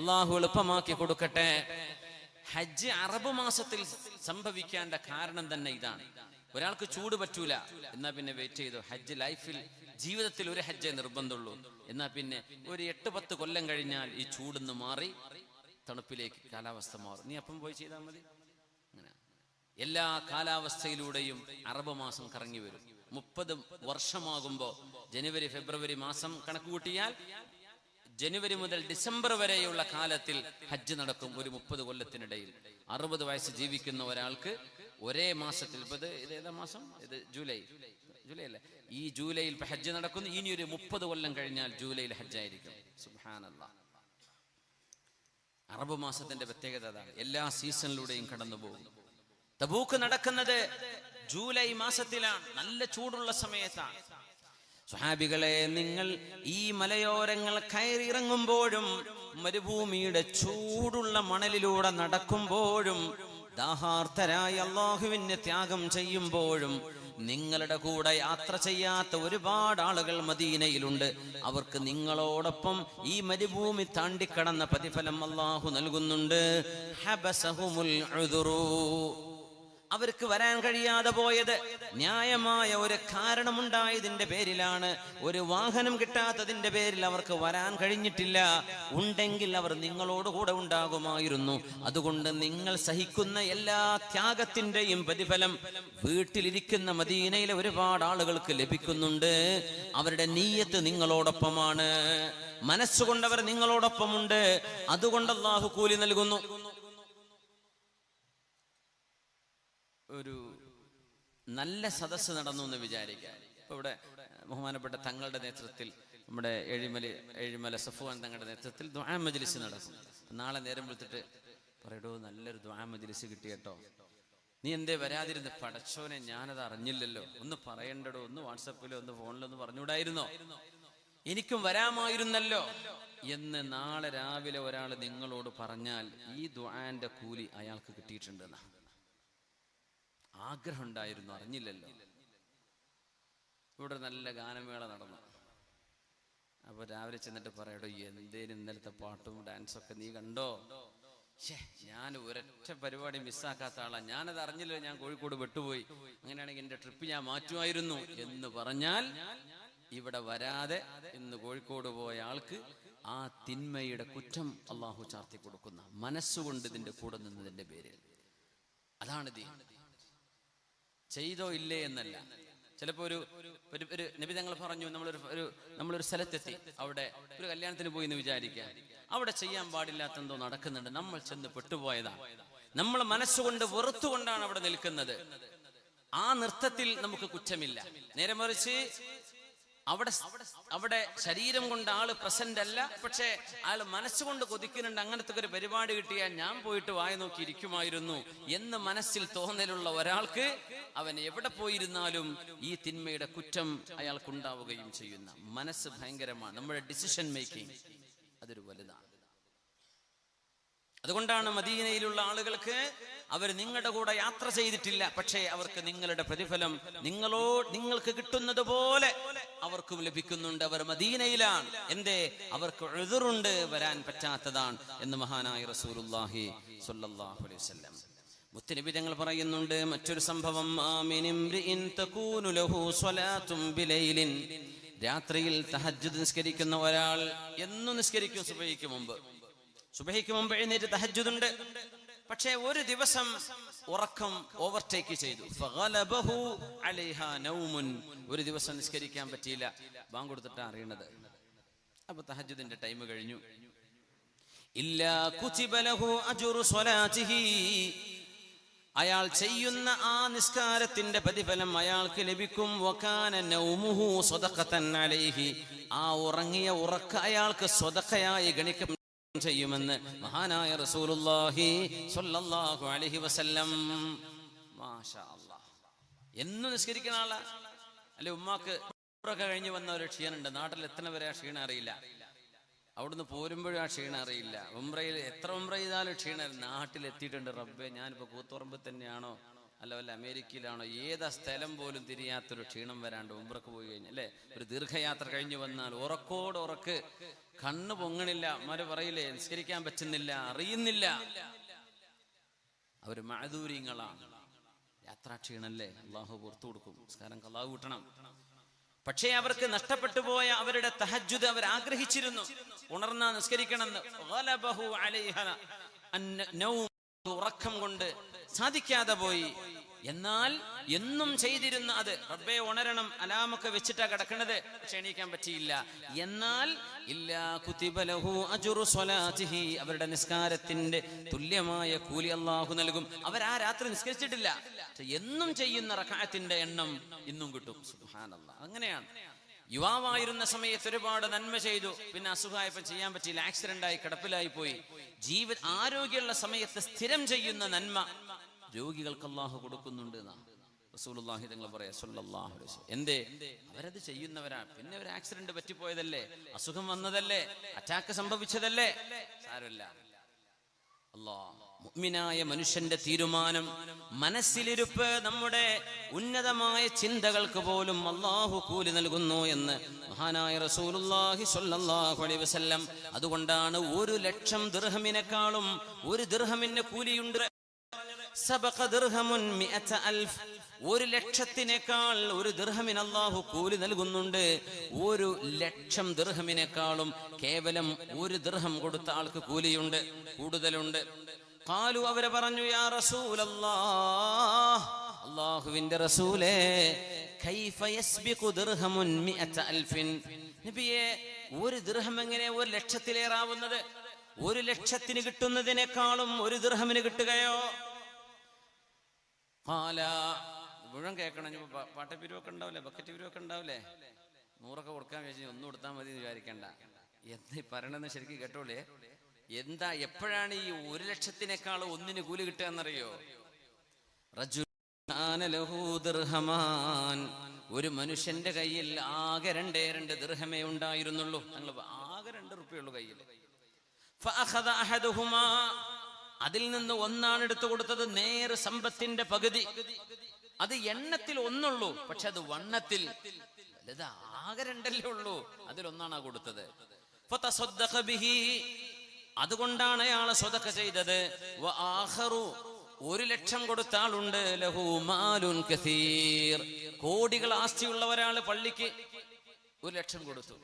അള്ളാഹു എളുപ്പമാക്കി കൊടുക്കട്ടെ. ഹജ്ജ് അറബ് മാസത്തിൽ സംഭവിക്കേണ്ട കാരണം തന്നെ ഇതാണ്. ഒരാൾക്ക് ചൂട് പറ്റൂല. എന്നാ പിന്നെ വെയിറ്റ് ചെയ്തു. ഹജ്ജ് ലൈഫിൽ ജീവിതത്തിൽ ഒരു ഹജ്ജേ നിർബന്ധമുള്ളൂ. എന്നാ പിന്നെ ഒരു എട്ട് പത്ത് കൊല്ലം കഴിഞ്ഞാൽ ഈ ചൂടുന്ന് മാറി തണുപ്പിലേക്ക് കാലാവസ്ഥ മാറും. നീ അപ്പം പോയി ചെയ്താൽ മതി. അങ്ങനെ. എല്ലാ കാലാവസ്ഥയിലൂടെയും അറബ് മാസം കറങ്ങി വരും. മുപ്പത് വർഷമാകുമ്പോ ജനുവരി ഫെബ്രുവരി മാസം കണക്ക് കൂട്ടിയാൽ ജനുവരി മുതൽ ഡിസംബർ വരെയുള്ള കാലത്തിൽ ഹജ്ജ് നടക്കും ഒരു മുപ്പത് കൊല്ലത്തിനിടയിൽ. അറുപത് വയസ്സ് ജീവിക്കുന്ന ഒരാൾക്ക് ഒരേ മാസത്തിൽ ഇപ്പൊ ഇത് ഏതാ മാസം? ഇത് ജൂലൈ. ജൂലൈ അല്ലേ? ഈ ജൂലൈയിൽ ഹജ്ജ് നടക്കുന്നു. ഇനി ഒരു മുപ്പത് കൊല്ലം കഴിഞ്ഞാൽ ജൂലൈയിൽ ഹജ്ജായിരിക്കും. സുഹാനല്ല അറബ് മാസത്തിന്റെ പ്രത്യേകത അതാണ്. എല്ലാ സീസണിലൂടെയും കടന്നു പോകും തബൂക്ക് നടക്കുന്നത് ജൂലൈ മാസത്തിലാണ്. നല്ല ചൂടുള്ള സമയത്താണ്. സുഹാബികളെ നിങ്ങൾ ഈ മലയോരങ്ങൾ കയറിയിറങ്ങുമ്പോഴും മരുഭൂമിയുടെ ചൂടുള്ള മണലിലൂടെ നടക്കുമ്പോഴും ദാഹാർത്ഥരായി അള്ളാഹുവിനെ ത്യാഗം ചെയ്യുമ്പോഴും നിങ്ങളുടെ കൂടെ യാത്ര ചെയ്യാത്ത ഒരുപാട് ആളുകൾ മദീനയിലുണ്ട് അവർക്ക് നിങ്ങളോടൊപ്പം ഈ മരുഭൂമി താണ്ടിക്കടന്ന പ്രതിഫലം അള്ളാഹു നൽകുന്നുണ്ട് ഹബസഹുമുൽ. അവർക്ക് വരാൻ കഴിയാതെ പോയത്. ന്യായമായ ഒരു കാരണമുണ്ടായതിന്റെ പേരിലാണ്. ഒരു വാഹനം കിട്ടാത്തതിന്റെ പേരിൽ അവർക്ക് വരാൻ കഴിഞ്ഞിട്ടില്ല. ഉണ്ടെങ്കിൽ അവർ നിങ്ങളോട് കൂടെ ഉണ്ടാകുമായിരുന്നു. അതുകൊണ്ട് നിങ്ങൾ സഹിക്കുന്ന എല്ലാ ത്യാഗത്തിന്റെയും പ്രതിഫലം വീട്ടിലിരിക്കുന്ന മദീനയിലെ ഒരുപാട് ആളുകൾക്ക് ലഭിക്കുന്നുണ്ട്. അവരുടെ നീയത്ത് നിങ്ങളോടൊപ്പമാണ്. മനസ്സുകൊണ്ടവർ നിങ്ങളോടൊപ്പമുണ്ട്. അതുകൊണ്ട് അള്ളാഹു കൂലി നൽകുന്നു. ഒരു നല്ല സദസ്സ് നടന്നു എന്ന് വിചാരിക്കാം. ഇപ്പൊ ഇവിടെ ബഹുമാനപ്പെട്ട തങ്ങളുടെ നേതൃത്വത്തിൽ നമ്മുടെ ഏഴിമല ഏഴിമല സഫുവാൻ തങ്ങളുടെ നേതൃത്വത്തിൽ ദ്വാ മജ്ലിസ് നടക്കും. നാളെ നേരം വിളിച്ചിട്ട് പറയടോ നല്ലൊരു ദ്വാ മജ്ലിസ് കിട്ടിയട്ടോ നീ എന്തേ വരാതിരുന്ന്? പടച്ചോനെ ഞാനത് അറിഞ്ഞില്ലല്ലോ. ഒന്ന് പറയണ്ടടോ ഒന്ന് വാട്സപ്പിലോ ഒന്ന് ഫോണിലോ ഒന്ന് പറഞ്ഞുകൂടായിരുന്നോ? എനിക്കും വരാമായിരുന്നല്ലോ. എന്ന് നാളെ രാവിലെ ഒരാൾ നിങ്ങളോട് പറഞ്ഞാൽ ഈ ദ്വാന്റെ കൂലി അയാൾക്ക് കിട്ടിയിട്ടുണ്ടെന്നാ. ആഗ്രഹം ഉണ്ടായിരുന്നു അറിഞ്ഞില്ലല്ലോ. ഇവിടെ നല്ല ഗാനമേള നടന്നു. അപ്പൊ രാവിലെ ചെന്നിട്ട് പറയടോ എന്തേലും ഇന്നലത്തെ പാട്ടും ഡാൻസൊക്കെ നീ കണ്ടോ? ഞാൻ ഒരൊറ്റ പരിപാടി മിസ്സാക്കാത്ത ആളാ. ഞാനത് അറിഞ്ഞില്ല ഞാൻ കോഴിക്കോട് വിട്ടുപോയി. അങ്ങനെയാണെങ്കിൽ എന്റെ ട്രിപ്പ് ഞാൻ മാറ്റുമായിരുന്നു എന്ന് പറഞ്ഞാൽ ഇവിടെ വരാതെ ഇന്ന് കോഴിക്കോട് പോയ ആൾക്ക് ആ തിന്മയുടെ കുറ്റം അള്ളാഹു ചാർത്തി കൊടുക്കുന്ന മനസ്സുകൊണ്ട് ഇതിന്റെ കൂടെ നിന്നതിന്റെ പേരിൽ അതാണ് ദീൻ ചെയ്തോ ഇല്ലേ എന്നല്ല. ചിലപ്പോ ഒരു ഒരു ഒരു നബി തങ്ങൾ പറഞ്ഞു നമ്മളൊരു ഒരു നമ്മളൊരു സ്ഥലത്തെത്തി. അവിടെ ഒരു കല്യാണത്തിന് പോയി എന്ന് വിചാരിക്കാം അവിടെ ചെയ്യാൻ പാടില്ലാത്ത എന്തോ നടക്കുന്നുണ്ട്. നമ്മൾ ചെന്ന് പെട്ടുപോയതാണ് നമ്മൾ മനസ്സുകൊണ്ട് വെറുത്തുകൊണ്ടാണ് അവിടെ നിൽക്കുന്നത്. ആ നൃത്തത്തിൽ നമുക്ക് കുറ്റമില്ല. നേരെ മറിച്ച് അവിടെ അവിടെ ശരീരം കൊണ്ട് ആൾ പ്രസന്റ് അല്ല. പക്ഷേ ആൾ മനസ്സുകൊണ്ട് കൊതിക്കുന്നുണ്ട്. അങ്ങനത്തെ ഒരു പരിപാടി കിട്ടിയാൽ ഞാൻ പോയിട്ട് വായി നോക്കി ഇരിക്കുമായിരുന്നു എന്ന് മനസ്സിൽ തോന്നലുള്ള ഒരാൾക്ക് അവൻ എവിടെ പോയിരുന്നാലും ഈ തിന്മയുടെ കുറ്റം അയാൾക്കുണ്ടാവുകയും ചെയ്യുന്ന മനസ്സ് ഭയങ്കരമാണ്. നമ്മുടെ ഡിസിഷൻ മേക്കിംഗ് അതൊരു വലുതാണ്. അതുകൊണ്ടാണ് മദീനയിലുള്ള ആളുകൾക്ക് അവർ നിങ്ങളുടെ കൂടെ യാത്ര ചെയ്തിട്ടില്ല. പക്ഷേ അവർക്ക് നിങ്ങളുടെ പ്രതിഫലം നിങ്ങളോ നിങ്ങൾക്ക് കിട്ടുന്നത് പോലെ അവർക്കും ലഭിക്കുന്നുണ്ട്. അവർ മദീനയിലാണ്. എന്തേ? അവർക്ക് എതിറുണ്ട് വരാൻ പറ്റാത്തതാണ് എന്ന് മഹാനായ റസൂലുള്ളാഹി സ്വല്ലല്ലാഹു അലൈഹി വസല്ലം. മുത്തനബി തങ്ങൾ പറയുന്നുണ്ട് മറ്റൊരു സംഭവം രാത്രിയിൽ തഹജ്ജുദ് നിസ്കരിക്കുന്ന ഒരാൾ എന്നും നിസ്കരിക്കും സുബഹിക്ക് മുമ്പ്. സുബഹിക്ക് മുമ്പ് എഴുന്നേറ്റ് തഹജ്ജുദുണ്ട് പക്ഷേ ഒരു ദിവസം ഉറക്കം ഓവർടേക്ക് ചെയ്തു. ഒരു ദിവസം നിസ്കരിക്കാൻ പറ്റിയില്ല. ബാങ്ക് കൊടുത്തിട്ടാണ് അറിയണത്. അപ്പൊ തഹജുദിന്റെ ടൈം കഴിഞ്ഞു. അയാൾ ചെയ്യുന്ന ആ നിസ്കാരത്തിന്റെ പ്രതിഫലം അയാൾക്ക് ലഭിക്കും. ആ ഉറങ്ങിയ ഉറക്ക അയാൾക്ക് സ്വതക്കയായി ഗണിക്കും ചെയ്യുമെന്ന് മഹാനായ റസൂലുല്ലാഹി സ്വല്ലല്ലാഹു അലൈഹി വസല്ലം. മാഷാ അല്ലാഹ് എന്നും നിസ്കരിക്കുന്ന ആളാ. അല്ലെ ഉമ്മാക്ക് ഒക്കെ കഴിഞ്ഞ് വന്ന ഒരു ക്ഷീണുണ്ട്. നാട്ടിൽ എത്ര വരെ ആ ക്ഷീണം അറിയില്ല. അവിടുന്ന് പോരുമ്പോഴും ആ ക്ഷീണം അറിയില്ല. ഉംറയിൽ എത്ര ഉംറ ചെയ്താലും ക്ഷീണം നാട്ടിൽ എത്തിയിട്ടുണ്ട് റബ്ബെ ഞാനിപ്പോ കൂത്തുറമ്പ് തന്നെയാണോ? അല്ല വല്ല അമേരിക്കയിലാണോ ഏതാ സ്ഥലം പോലും തിരിയാത്തൊരു ക്ഷീണം വരാണ്ട് ഉമ്പ്രക്ക് പോയി കഴിഞ്ഞാൽ അല്ലേ? ഒരു ദീർഘയാത്ര കഴിഞ്ഞു വന്നാൽ ഉറക്കോട് ഉറക്ക്. കണ്ണ് പൊങ്ങണില്ല മാര് പറയില്ലേ നിസ്കരിക്കാൻ പറ്റുന്നില്ല അറിയുന്നില്ല. അവർ മാധൂര്യങ്ങളാണ് യാത്രാ ക്ഷീണല്ലേ? അള്ളാഹു പുറത്തു കൊടുക്കും. നിസ്കാരം കള്ളാഹു കൂട്ടണം. പക്ഷേ അവർക്ക് നഷ്ടപ്പെട്ടു പോയ അവരുടെ തഹജുദ് അവർ ആഗ്രഹിച്ചിരുന്നു. ഉണർന്ന നിസ്കരിക്കണമെന്ന്. ഉറക്കം കൊണ്ട് സാധിക്കാതെ പോയി. എന്നാൽ എന്നും ചെയ്തിരുന്ന അത് റബ്ബെ ഉണരണം അലാമൊക്കെ വെച്ചിട്ടാ കിടക്കണത്. പക്ഷെ എണീക്കാൻ പറ്റിയില്ല. എന്നാൽ അവരുടെ നിസ്കാരത്തിന്റെ തുല്യമായ കൂലി അള്ളാഹു നൽകും. അവർ ആ രാത്രി നിസ്കരിച്ചിട്ടില്ല. എന്നും ചെയ്യുന്ന റക്കാത്തിന്റെ എണ്ണം ഇന്നും കിട്ടും. അങ്ങനെയാണ്. യുവാവായിരുന്ന സമയത്ത് ഒരുപാട് നന്മ ചെയ്തു. പിന്നെ അസുഖമായപ്പോൾ ചെയ്യാൻ പറ്റിയില്ല. ആക്സിഡന്റ് ആയി കിടപ്പിലായി പോയി ജീവ ആരോഗ്യമുള്ള സമയത്ത് സ്ഥിരം ചെയ്യുന്ന നന്മ രോഗികൾക്ക് അള്ളാഹു കൊടുക്കുന്നുണ്ട് എന്നാണ് റസൂലുള്ളാഹി തങ്ങൾ പറയാ സല്ലല്ലാഹു അലൈഹി വസല്ലം. എന്തേ? അവരത് ചെയ്യുന്നവരാ. പിന്നെ ഒരു ആക്സിഡന്റ് പറ്റിപ്പോയതല്ലേ? അസുഖം വന്നതല്ലേ? അറ്റാക്ക് സംഭവിച്ചതല്ലേ? സാരമില്ല. അല്ലാ മുഅ്മിനായ മനുഷ്യന്റെ തീരുമാനം മനസ്സിലിരുപ്പ് നമ്മുടെ ഉന്നതമായ ചിന്തകൾക്ക് പോലും അള്ളാഹു കൂലി നൽകുന്നു എന്ന് മഹാനായ റസൂലുല്ലാഹി സ്വല്ലല്ലാഹു അലൈഹി വസല്ലം അതുകൊണ്ടാണ് ഒരു ലക്ഷം ദിർഹമിനെക്കാളും ഒരു ദിർഹമിന് കൂലിയുണ്ട്. ഒരു ലക്ഷത്തിനേക്കാൾ ഒരു ദൃഹമിന് അള്ളാഹു കൂലി നൽകുന്നുണ്ട്. ഒരു ലക്ഷം ദൃഹമിനേക്കാളും കേവലം ഒരു ദൃഹം കൊടുത്ത ആൾക്ക് കൂലിയുണ്ട് കൂടുതലുണ്ട്. കാലു അവരെ പറഞ്ഞു യാ റസൂലല്ലാഹ് അള്ളാഹുവിന്റെ റസൂലേ നബിയെ ഒരു ദൃഹം എങ്ങനെ ഒരു ലക്ഷത്തിലേറാവുന്നത്? ഒരു ലക്ഷത്തിന് കിട്ടുന്നതിനേക്കാളും ഒരു ദൃഹമിന് കിട്ടുകയോ? പാല മുഴുവൻ കേൾക്കണം. പാട്ടപ്പിരിവൊക്കെ ഉണ്ടാവില്ലേ? ബക്കറ്റ് പിരിവൊക്കെ ഉണ്ടാവില്ലേ? നൂറൊക്കെ കൊടുക്കാൻ വെച്ച് ഒന്നും കൊടുത്താൽ മതി എന്ന് വിചാരിക്കണ്ട. എന്താ ഈ പറയണെന്ന് ശരിക്കും കേട്ടോളേ എന്താ എപ്പോഴാണ് ഈ ഒരു ലക്ഷത്തിനേക്കാൾ ഒന്നിന് കൂലി കിട്ടുക എന്നറിയോ. ഒരു മനുഷ്യന്റെ കയ്യിൽ ആകെ രണ്ടേ രണ്ട് ദൃഹമേ ഉണ്ടായിരുന്നുള്ളൂ ആകെ രണ്ട് റുപ്യുള്ളൂ കയ്യിൽ. അതിൽ നിന്ന് ഒന്നാണ് എടുത്തു കൊടുത്തത് നേർ സമ്പത്തിന്റെ പകുതി അത് എണ്ണത്തിൽ ഒന്നുള്ളൂ പക്ഷെ അത് വണ്ണത്തിൽ ആകെ രണ്ടല്ലേ ഉള്ളൂ അതിലൊന്നാണ് കൊടുത്തത്. അതുകൊണ്ടാണ് അയാൾ സ്വതക്ക ചെയ്തത്. ഒരു ലക്ഷം കൊടുത്ത ആളുണ്ട്. ലഹു മാലുൻ കസീർ. കോടികൾ ആസ്തിയുള്ള പള്ളിക്ക് ഒരു ലക്ഷം കൊടുത്തു.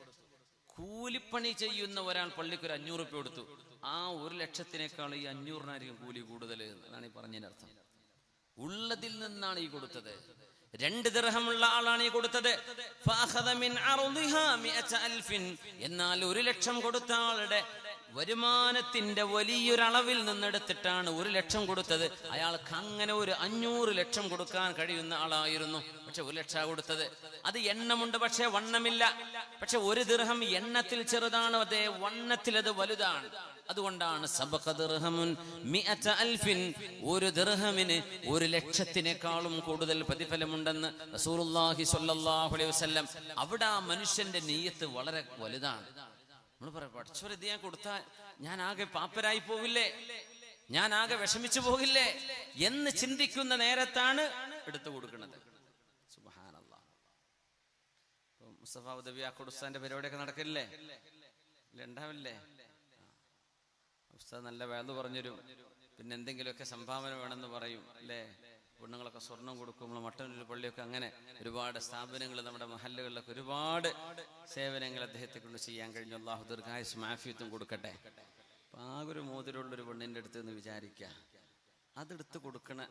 കൂലിപ്പണി ചെയ്യുന്ന ഒരാൾ പള്ളിക്ക് ഒരു അഞ്ഞൂറ് രൂപ കൊടുത്തു. ആ ഒരു ലക്ഷത്തിനേക്കാൾ ഈ അഞ്ഞൂറിനായിരിക്കും കൂലി കൂടുതൽ എന്നാണ് ഈ പറഞ്ഞതിന്റെ അർത്ഥം. ഉള്ളതിൽ നിന്നാണ് ഈ കൊടുത്തത്. രണ്ട് ദർഹമുള്ള ആളാണ് ഈ കൊടുത്തത്. എന്നാൽ ഒരു ലക്ഷം കൊടുത്ത ആളുടെ വരുമാനത്തിന്റെ വലിയൊരളവിൽ നിന്നെടുത്തിട്ടാണ് ഒരു ലക്ഷം കൊടുത്തത്. അയാൾക്ക് അങ്ങനെ ഒരു അഞ്ഞൂറ് ലക്ഷം കൊടുക്കാൻ കഴിയുന്ന ആളായിരുന്നു. പക്ഷെ ഒരു ലക്ഷ കൊടുത്തത്. അത് എണ്ണമുണ്ട് പക്ഷെ വണ്ണമില്ല. പക്ഷെ ഒരു ദിർഹം എണ്ണത്തിൽ ചെറുതാണ് അതേ വണ്ണത്തിൽ അത് വലുതാണ്. അതുകൊണ്ടാണ് അൽഫിൻ ഒരു ദിർഹമിന് ഒരു ലക്ഷത്തിനേക്കാളും കൂടുതൽ പ്രതിഫലമുണ്ടെന്ന് റസൂലുള്ളാഹി സ്വല്ലല്ലാഹു അലൈഹി വസല്ലം. അവിടെ ആ മനുഷ്യന്റെ നീയത്ത് വളരെ വലുതാണ്. നമ്മൾ പറയാം പഠിച്ചവർ ഇത് ഞാൻ കൊടുത്താൽ ഞാൻ ആകെ പാപ്പരായി പോകില്ലേ ഞാൻ ആകെ വിഷമിച്ചു പോകില്ലേ എന്ന് ചിന്തിക്കുന്ന നേരത്താണ് എടുത്തു കൊടുക്കുന്നത്. മുസ്തഫ ഉദവിയാ കുടുസാന്റെ പരിപാടിയൊക്കെ നടക്കില്ലേ? ഉണ്ടാവില്ലേ? ഉസ്താദ് നല്ല വേദ പറഞ്ഞുരും പിന്നെ എന്തെങ്കിലുമൊക്കെ സംഭാവന വേണമെന്ന് പറയും അല്ലേ? പെണ്ണുങ്ങളൊക്കെ സ്വർണം കൊടുക്കും നമ്മൾ മട്ടന്നൂർ പള്ളിയൊക്കെ അങ്ങനെ ഒരുപാട് സ്ഥാപനങ്ങൾ നമ്മുടെ മഹല്ലുകളിലൊക്കെ ഒരുപാട് സേവനങ്ങൾ അദ്ദേഹത്തെ കൊണ്ട് ചെയ്യാൻ കഴിഞ്ഞു. അള്ളാഹു ദീർഘായുസ് മാഫിയത്വം കൊടുക്കട്ടെ. ആ ഒരു മോതിരമുള്ളൊരു പെണ്ണിന്റെ അടുത്ത് എന്ന് വിചാരിക്കുക അതെടുത്ത് കൊടുക്കണ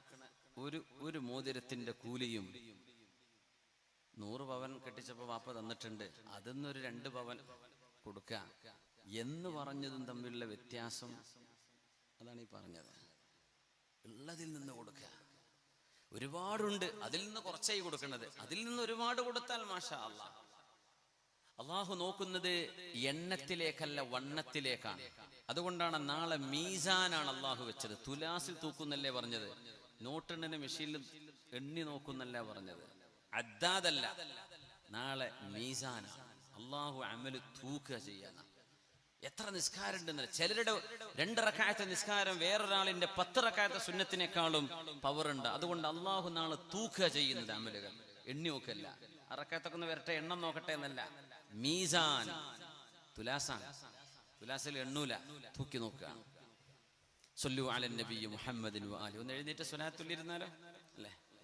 ഒരു ഒരു മോതിരത്തിന്റെ കൂലിയും നൂറ് പവൻ കെട്ടിച്ചപ്പോൾ വാപ്പ തന്നിട്ടുണ്ട്. അതിന്നൊരു രണ്ട് പവൻ കൊടുക്കുക എന്ന് പറഞ്ഞതും തമ്മിലുള്ള വ്യത്യാസം അതാണ് ഈ പറഞ്ഞത്. ഉള്ളതിൽ നിന്ന് കൊടുക്കുക ഒരുപാടുണ്ട്. അതിൽ നിന്ന് കുറച്ചായി കൊടുക്കുന്നത് അതിൽ നിന്ന് ഒരുപാട് കൊടുത്താൽ മാഷാ അല്ല അള്ളാഹു നോക്കുന്നത് എണ്ണത്തിലേക്കല്ല വണ്ണത്തിലേക്കാണ്. അതുകൊണ്ടാണ് നാളെ മീസാനാണ് അള്ളാഹു വെച്ചത്. തുലാസിൽ തൂക്കുന്നല്ലേ പറഞ്ഞത്? നോട്ടെണ്ണിന് മെഷീനിൽ എണ്ണി നോക്കുന്നല്ല പറഞ്ഞത്? അദ്ദാദല്ല. നാളെ മീസാന അള്ളാഹു അമൽ തൂക്കുക ചെയ്യാനാണ്. എത്ര നിസ്കാരം ഉണ്ടെന്ന് ചിലരുടെ രണ്ടറക്കായത്തെ നിസ്കാരം വേറൊരാളിന്റെ പത്തിറക്കായത്തെ സുന്നത്തിനേക്കാളും പവർ ഉണ്ട്. അതുകൊണ്ട് അള്ളാഹു നാളെ തൂക്കുക ചെയ്യുന്നത് അമലുകൾ. എണ്ണി നോക്കല്ല. അറക്കായത്തൊക്കെ ഒന്ന് വരട്ടെ എണ്ണം നോക്കട്ടെ എന്നല്ല. മീസാൻ. തുലാസാൻ തുലാസിൽ എണ്ണൂല. തൂക്കി നോക്കുക. സൊല്ലു അലൻ നബി മുഹമ്മദിൻ ഒന്ന് എഴുന്നേറ്റ് സ്വലാത്തുള്ളിരുന്നാലോ അല്ലേ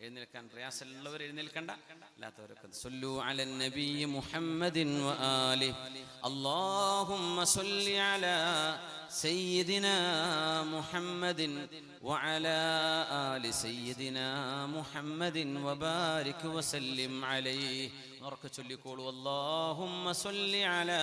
എഴുന്നേൽക്കാൻ പ്രയാസമുള്ളവർ എഴുന്നേൽക്കണ്ട. അല്ലാത്തവരൊക്കെ സൊല്ലു അലൻ നബി മുഹമ്മദിൻ വആലി അല്ലാഹുമ്മ സല്ലി അലാ സയ്യിദിനാ മുഹമ്മദിൻ വഅലാ ആലി സയ്യിദിനാ മുഹമ്മദിൻ വബാരിക് വസല്ലിം അലൈഹി. ഉറക്കെ ചൊല്ലിക്കോളൂ. അല്ലാഹുമ്മ സല്ലി അലാ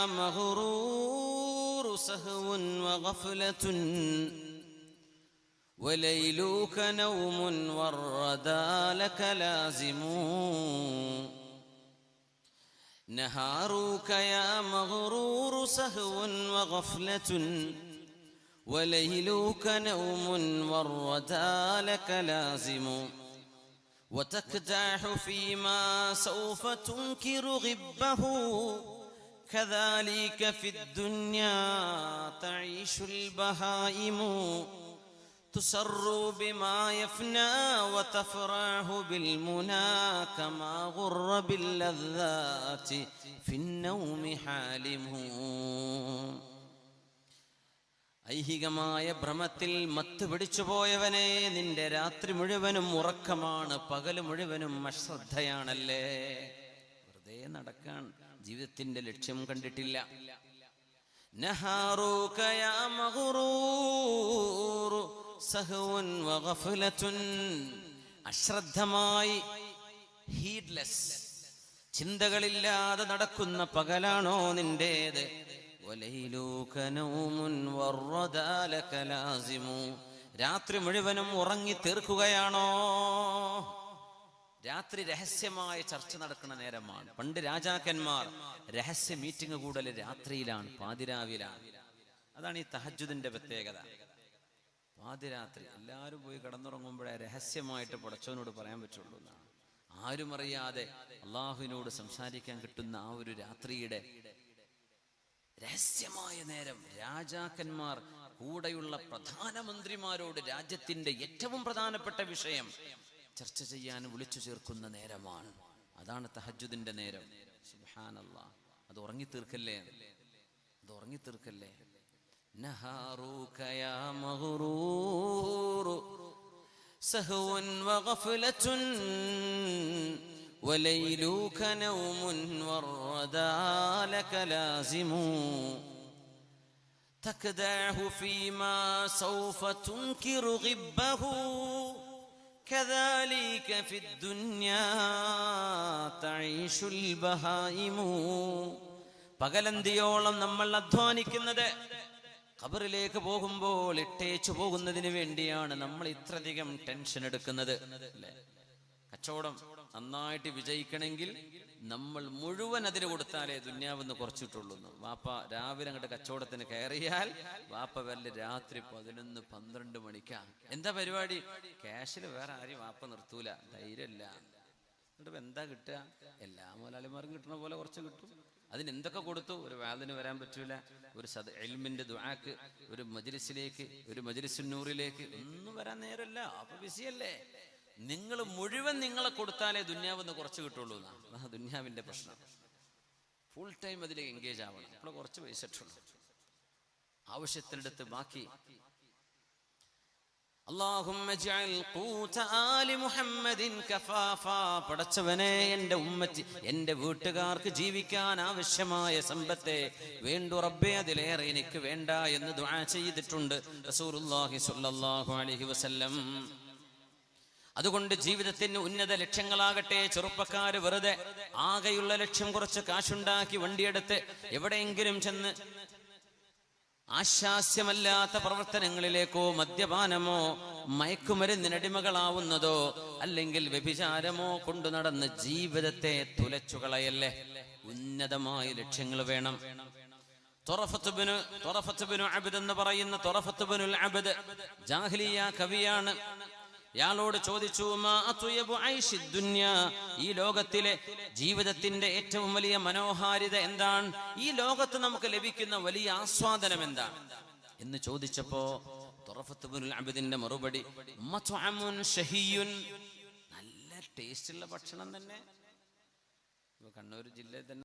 مغرور سهو وغفلة وليلوك نوم والردى لك لازم نهارك يا مغرور سهو وغفلة وليلوك نوم والردى لك لازم وتكداح فيما سوف تنكر غبه كذلك في الدنيا تعيش البهائم تسر بما يفنى وتفرح بالمنى كما غر باللذات في النوم حالم ഐഹികമായ ഭ്രമത്തിൽ മത്ത് പിടിച്ചു പോയവനെ നിന്റെ രാത്രി മുഴുവനും ഉറക്കമാണ് പകല് മുഴുവനും അശ്രദ്ധയാണല്ലേ വെറുതെ നടക്കാൻ ജീവിതത്തിന്റെ ലക്ഷ്യം കണ്ടിട്ടില്ല. അശ്രദ്ധമായി ഹീഡ്ലെസ് ചിന്തകളില്ലാതെ നടക്കുന്ന പകലാണോ നിന്റേത്? രാത്രി മുഴുവനും ഉറങ്ങി തീർക്കുകയാണോ? രാത്രി രഹസ്യമായ ചർച്ച നടക്കുന്ന നേരമാണ്. പണ്ട് രാജാക്കന്മാർ രഹസ്യ മീറ്റിംഗ് കൂടൽ രാത്രിയിലാണ് പാതിരാവിലാണ്. അതാണ് ഈ തഹജുദിന്റെ പ്രത്യേകത. പാതിരാത്രി എല്ലാവരും പോയി കിടന്നുറങ്ങുമ്പോഴേ രഹസ്യമായിട്ട് പടച്ചവനോട് പറയാൻ പറ്റുള്ളൂ എന്നാണ്. ആരും അറിയാതെ അള്ളാഹുവിനോട് സംസാരിക്കാൻ കിട്ടുന്ന ആ ഒരു രാത്രിയുടെ രഹസ്യമായ നേരം രാജാക്കന്മാർ കൂടെയുള്ള പ്രധാനമന്ത്രിമാരോട് രാജ്യത്തിന്റെ ഏറ്റവും പ്രധാനപ്പെട്ട വിഷയം ചർച്ച ചെയ്യാൻ വിളിച്ചു ചേർക്കുന്ന നേരമാണ് അതാണ് തഹജുദിന്റെ നേരം സുബ്ഹാനല്ലാ അത് ഉറങ്ങി തീർക്കല്ലേ അത് ഉറങ്ങി തീർക്കല്ലേ نهارك يا مغرور سهو وغفلة وليلك نوم والردى لك لازم تكدعه فيما سوف تنكر غبه كذلك في الدنيا تعيش البهائم പകലന്തിയോളം നമ്മൾ അധ്വാനിക്കുന്നത് ഖബറിലേക്ക് പോകുമ്പോൾ ഇട്ടേച്ചു പോകുന്നതിന് വേണ്ടിയാണ് നമ്മൾ ഇത്രയധികം ടെൻഷൻ എടുക്കുന്നത് അല്ലേ കച്ചവടം നന്നായിട്ട് വിജയിക്കണമെങ്കിൽ നമ്മൾ മുഴുവൻ അതിന് കൊടുത്താലേ ദുന്യാവെന്ന് കുറച്ചിട്ടുള്ളൂ. വാപ്പ രാവിലെ അങ്ങോട്ട് കച്ചവടത്തിന് കയറിയാൽ വാപ്പ വല്ല രാത്രി പതിനൊന്ന് പന്ത്രണ്ട് മണിക്കാ. എന്താ പരിപാടി? ക്യാഷിൽ വേറെ ആരും വാപ്പ നിർത്തൂല. ധൈര്യമില്ല എന്നിട്ട് എന്താ കിട്ടുക? എല്ലാ മുതലാളിമാർക്കും കിട്ടുന്ന പോലെ കുറച്ച് കിട്ടും. അതിന് എന്തൊക്കെ കൊടുത്തു? ഒരു വാതിന് വരാൻ പറ്റൂല. ഒരു സദ എൽമിന്റെ ദുആക്ക് ഒരു മജ്ലിസിലേക്ക് ഒരു മജ്ലിസുന്നൂറിലേക്ക് ഒന്നും വരാൻ നേരല്ല. അപ്പൊ ബിസിയല്ലേ നിങ്ങൾ മുഴുവൻ നിങ്ങളെ കൊടുത്താലേ ദുന്യാവെന്ന് കുറച്ച് കിട്ടുള്ളൂ എന്നാ. ദുന്യാവിന്റെ പ്രശ്നം. ഫുൾ ടൈം അതിൽ എൻഗേജ് ആവണം. അപ്പോൾ കുറച്ച് പൈസ ആവശ്യത്തിനടുത്ത് ബാക്കി. പടച്ചവനെ എന്റെ ഉമ്മച്ച് എന്റെ വീട്ടുകാർക്ക് ജീവിക്കാൻ ആവശ്യമായ സമ്പത്തെ വേണ്ടു റബ്ബേ അതിലേറെ എനിക്ക് വേണ്ട എന്ന് ദുആ ചെയ്തിട്ടുണ്ട് റസൂലുള്ളാഹി സ്വല്ലല്ലാഹു അലൈഹി വസല്ലം. അതുകൊണ്ട് ജീവിതത്തിന് ഉന്നത ലക്ഷ്യങ്ങളാകട്ടെ ചെറുപ്പക്കാര് വെറുതെ ആകെയുള്ള ലക്ഷ്യം കുറച്ച് കാശുണ്ടാക്കി വണ്ടിയെടുത്ത് എവിടെയെങ്കിലും ചെന്ന് ആശാസ്യമല്ലാത്ത പ്രവർത്തനങ്ങളിലേക്കോ മദ്യപാനമോ മയക്കുമരുന്നിനടിമകളാവുന്നതോ അല്ലെങ്കിൽ വ്യഭിചാരമോ കൊണ്ടു നടന്ന് ജീവിതത്തെ തുലച്ചുകളയല്ലേ? ഉന്നതമായ ലക്ഷ്യങ്ങൾ വേണം. എന്ന് പറയുന്ന ജാഹ്ലിയ കവിയാണ്. ഇയാളോട് ചോദിച്ചു? ഈ ലോകത്തിലെ ജീവിതത്തിന്റെ ഏറ്റവും വലിയ മനോഹാരിത എന്താണ് ഈ ലോകത്ത് നമുക്ക് ലഭിക്കുന്ന വലിയ ആസ്വാദനം എന്താണ് എന്ന് ചോദിച്ചപ്പോ അബദിന്റെ മറുപടി. നല്ല ടേസ്റ്റുള്ള ഭക്ഷണം തന്നെ കണ്ണൂർ ജില്ലയിൽ തന്നെ